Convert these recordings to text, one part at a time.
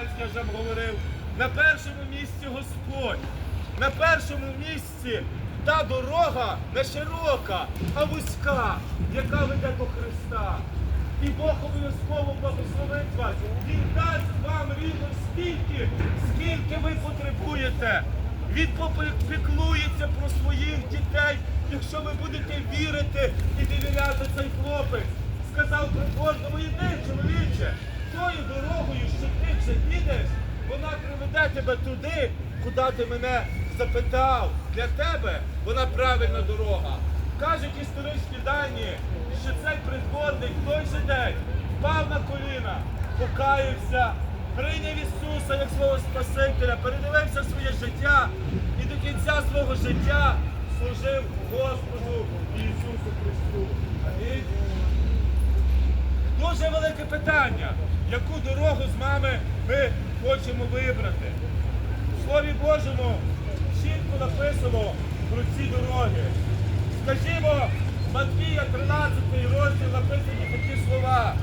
Я вже говорив, на першому місці Господь. На першому місці та дорога не широка, а вузька, яка веде до Христа. І Бог обов'язково благословить вас. Він дасть вам рівно стільки, скільки ви потребуєте. Він попіклується про своїх дітей, якщо ви будете вірити і довіряти цей хлопець. Сказав прикладно, йди, приведе тебе туди, куди ти мене запитав. Для тебе вона правильна дорога. Кажуть історичні дані, що цей придворник той же день впав на коліна, покаявся, прийняв Ісуса як свого Спасителя, передивився своє життя і до кінця свого життя служив Господу Ісусу Христу. Амінь. Дуже велике питання, яку дорогу з вами ми хочемо вибрати. В Слові Божому чітко написано про ці дороги. Скажімо, Матвія 13 розділ написані такі слова.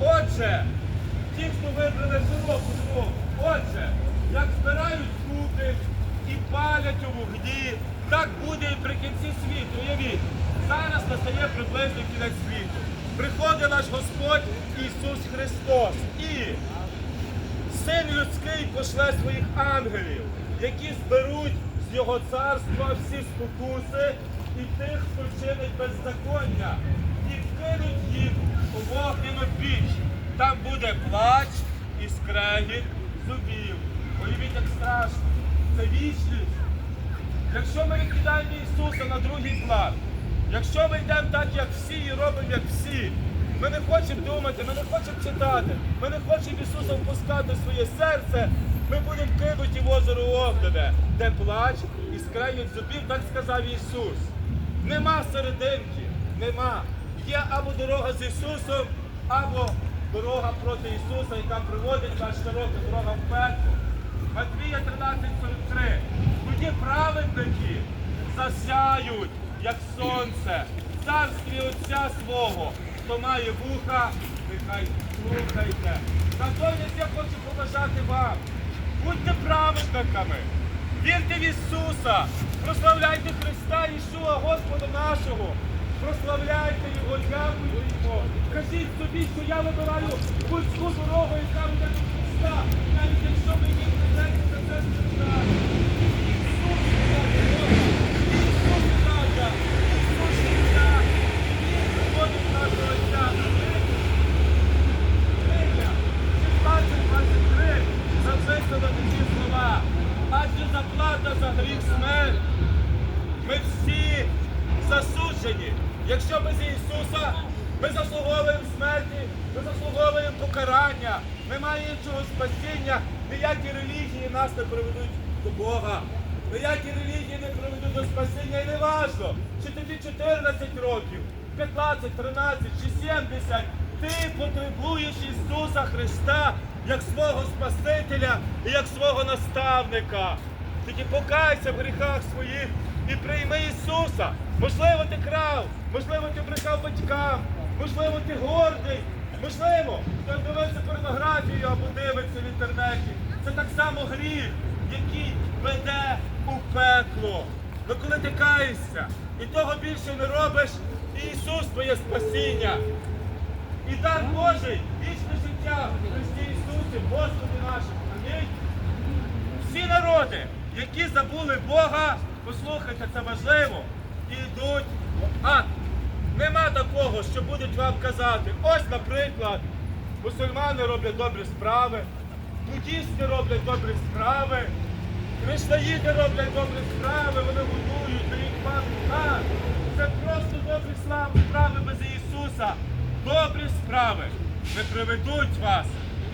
Отже, ті, хто вибрали дорогу, отже, як збирають купи і палять у вогні, так буде і при кінці світу. Уявіть, зараз настає приблизно кінець світу. Приходить наш Господь Ісус Христос і людський пошле своїх ангелів, які зберуть з його царства всі спокуси і тих, хто чинить беззаконня, і кинуть їх у вогняну піч. Там буде плач і скрегіт зубів. Уявіть, як страшно. Це вічність. Якщо ми відкидаємо Ісуса на другий план, якщо ми йдемо так, як всі, і робимо, як всі, ми не хочемо думати, ми не хочемо читати, ми не хочемо Ісуса впускати в своє серце, ми будемо кинуті в озеро Огнене, де плач і скрегіт зубів, так сказав Ісус. Нема серединки, нема. Є або дорога з Ісусом, або дорога проти Ісуса, яка приводить нас широка дорога в пекло. Матвія 13,43. Тоді праведники засяють, як сонце, царстві Отця свого. Хто має вуха, нехай слухайте. Натомість я хочу побажати вам. Будьте праведниками, вірте в Ісуса, прославляйте Христа Ішуа, Господа нашого. Прославляйте Його, дякуйте Його. Кажіть собі, що я вибираю вузьку дорогу, яка веде до Христа, навіть якщо не знаєте, це Христа. Ісус Ісус Рада, Ісус життя, Він приводить нашого Отця. Книга 16-23 записано такі слова. Адже заплата за гріх смерть. Ми всі засуджені. Якщо без Ісуса ми заслуговуємо смерті, ми заслуговуємо покарання, немає іншого спасіння, ніякі релігії нас не приведуть до Бога. Ніякі релігії не приведуть до спасіння. І не важно, чи тобі 14 років, 15, 13 чи 70. Ти потребуєш Ісуса Христа як свого Спасителя і як свого наставника. Тільки покайся в гріхах своїх і прийми Ісуса. Можливо, ти крав, можливо, ти брехав батькам, можливо, ти гордий, можливо, хто дивиться порнографію або дивиться в інтернеті. Це так само гріх, який веде у пекло. Ну коли ти каєшся і того більше не робиш, і Ісус твоє спасіння. І дар Божий, вічне життя в Христі Ісусі, Господи нашому. Амінь. Всі народи, які забули Бога, послухайте, це важливо, йдуть ад. Нема такого, що будуть вам казати. Ось, наприклад, мусульмани роблять добрі справи, буддісти роблять добрі справи, кришнаїди роблять добрі справи, вони будують, дають вам так. Це просто добрі справи без Ісуса. Добрі справи не приведуть вас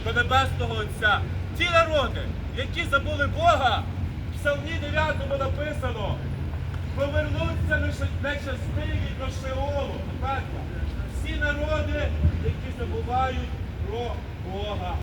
до Небесного Отця. Ті народи, які забули Бога, Псалмі 9 написано, повернуться нечестиві до Шеолу. Всі народи, які забувають про Бога.